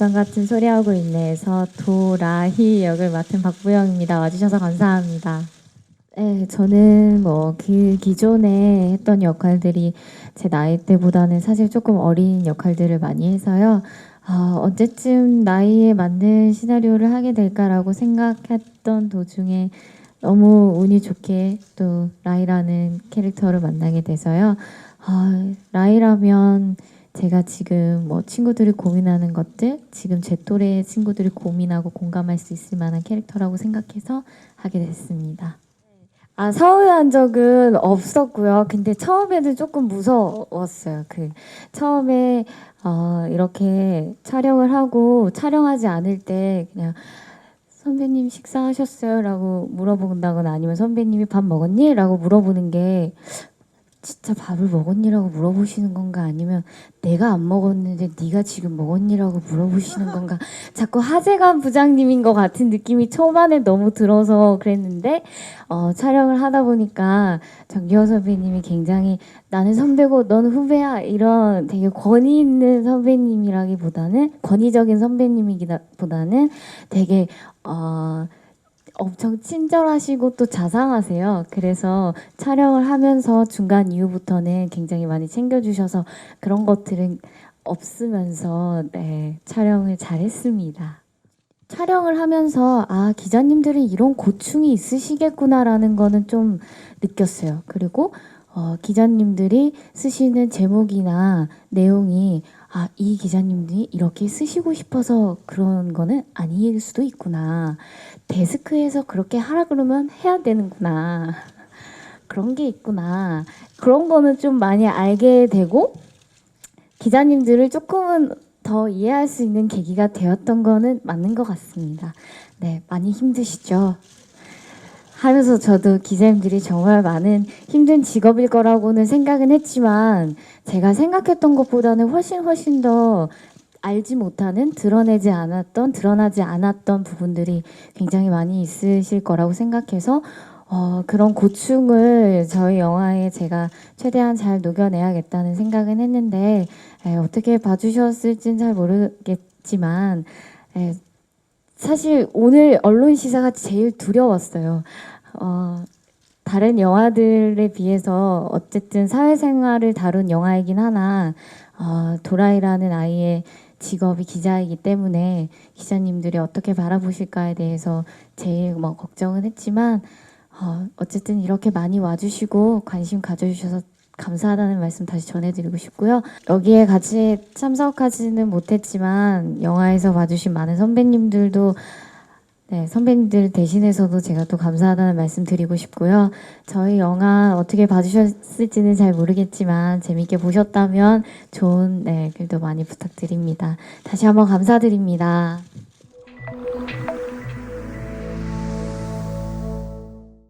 열정 같은 소리하고 있네에서 도라희 역을 맡은 박부영입니다. 와주셔서 감사합니다. 네, 저는 뭐 그 기존에 했던 역할들이 제 나이 때보다는 사실 조금 어린 역할들을 많이 해서요. 아, 언제쯤 나이에 맞는 시나리오를 하게 될까라고 생각했던 도중에 너무 운이 좋게 또 라이라는 캐릭터를 만나게 돼서요. 아, 라이라면 제가 지금 뭐 친구들이 고민하는 것들, 지금 제 또래의 친구들이 고민하고 공감할 수 있을 만한 캐릭터라고 생각해서 하게 됐습니다. 아, 서운한 적은 없었고요. 근데 처음에는 조금 무서웠어요. 그 처음에 어, 이렇게 촬영을 하고 촬영하지 않을 때 그냥 선배님 식사하셨어요? 라고 물어본다거나 아니면 선배님이 밥 먹었니? 라고 물어보는 게 진짜 밥을 먹었니라고 물어보시는 건가? 아니면 내가 안 먹었는데 네가 지금 먹었니라고 물어보시는 건가? 자꾸 하재관 부장님인 것 같은 느낌이 초반에 너무 들어서 그랬는데 어, 촬영을 하다 보니까 정기호 선배님이 굉장히 나는 선배고 너는 후배야 이런 되게 권위 있는 선배님이라기보다는 권위적인 선배님이기보다는 되게 어, 엄청 친절하시고 또 자상하세요. 그래서 촬영을 하면서 중간 이후부터는 굉장히 많이 챙겨주셔서 그런 것들은 없으면서 네, 촬영을 잘했습니다. 촬영을 하면서 아 기자님들이 이런 고충이 있으시겠구나라는 거는 좀 느꼈어요. 그리고 어, 기자님들이 쓰시는 제목이나 내용이 아, 이 기자님들이 이렇게 쓰시고 싶어서 그런 거는 아닐 수도 있구나. 데스크에서 그렇게 하라 그러면 해야 되는구나. 그런 게 있구나. 그런 거는 좀 많이 알게 되고 기자님들을 조금은 더 이해할 수 있는 계기가 되었던 거는 맞는 것 같습니다. 네, 많이 힘드시죠? 하면서 저도 기자님들이 정말 많은 힘든 직업일 거라고는 생각은 했지만 제가 생각했던 것보다는 훨씬 훨씬 더 알지 못하는 드러내지 않았던 드러나지 않았던 부분들이 굉장히 많이 있으실 거라고 생각해서 어, 그런 고충을 저희 영화에 제가 최대한 잘 녹여내야겠다는 생각은 했는데 에, 어떻게 봐주셨을진 잘 모르겠지만 에, 사실 오늘 언론 시사가 제일 두려웠어요. 어, 다른 영화들에 비해서 어쨌든 사회생활을 다룬 영화이긴 하나 어, 도라이라는 아이의 직업이 기자이기 때문에 기자님들이 어떻게 바라보실까에 대해서 제일 뭐 걱정은 했지만 어, 어쨌든 이렇게 많이 와주시고 관심 가져주셔서 감사하다는 말씀 다시 전해드리고 싶고요. 여기에 같이 참석하지는 못했지만 영화에서 봐주신 많은 선배님들도 네, 선배님들 대신해서도 제가 또 감사하다는 말씀 드리고 싶고요. 저희 영화 어떻게 봐주셨을지는 잘 모르겠지만 재밌게 보셨다면 좋은 네, 글도 많이 부탁드립니다. 다시 한번 감사드립니다.